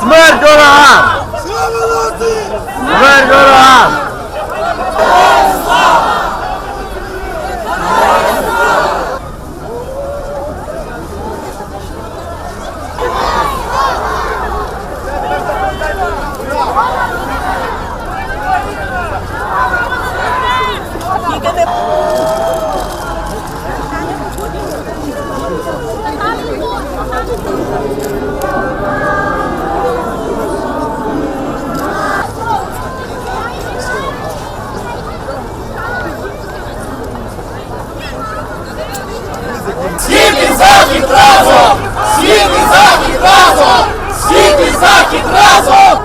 Смерть ворогам! Смерть ворогам! Никогда... Схід і захід разом! Схід і захід разом! Схід і захід разом!